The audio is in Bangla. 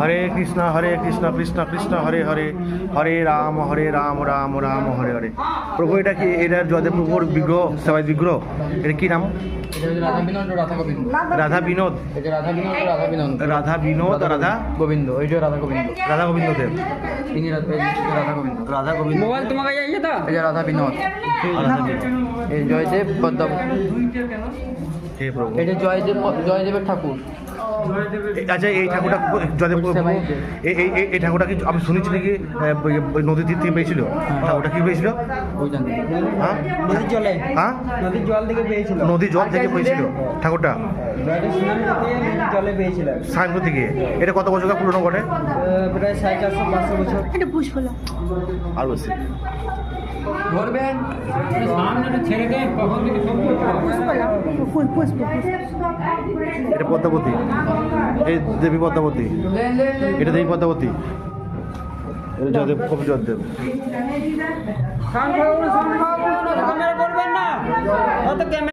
হরে কৃষ্ণ হরে কৃষ্ণ কৃষ্ণ কৃষ্ণ হরে হরে হরে রাম হরে রাম রাম রাম হরে হরে। প্রভু এটা কি এটা জয়দেব প্রভুর বিগ্রহ সেবাই বিগ্রহ? এটা কি নাম? রাধা বিনোদ। রাধা গোবিন্দ বিনোদ রাধা বিনোদ ও রাধা বিনোদ রাধা গোবিন্দ। রাধা গোবিন্দ গোবিন্দ দেব ইনি রাধা গোবিন্দ। রাধা গোবিন্দ মোবাইল তোমাকে তো এই যে রাধা বিনোদ। এই জয়দেব পদ্মাবতী হে প্রভু। এটা জয়দেব জয়দেবের ঠাকুর। আচ্ছা এই ঠাকুরটা জয়দেব প্রভু এই এই- এই- এই ঠাকুরটা কি আমি শুনেছি নাকি নদীর তীর থেকে পেয়েছিল? ঠাকুরটা কি পেয়েছিল? হ্যাঁ? নদীর জলে? হ্যাঁ? নদীর জল থেকে পেয়েছিল। নদী জল থেকে পেয়েছিল ঠাকুরটা? নদীর জলে সায়নপুর থেকে। এটা কত বছর পুরনো ঘটে প্রায় সাড়ে চারশো পাঁচশো বছর। লাও। আর বলছি। ধরবেন। এটা পদ্মাবতী। এই দেবী পদ্মাবতী। এটা দেবী পদ্মাবতী। এটা জয়দেব কবি জয়দেব।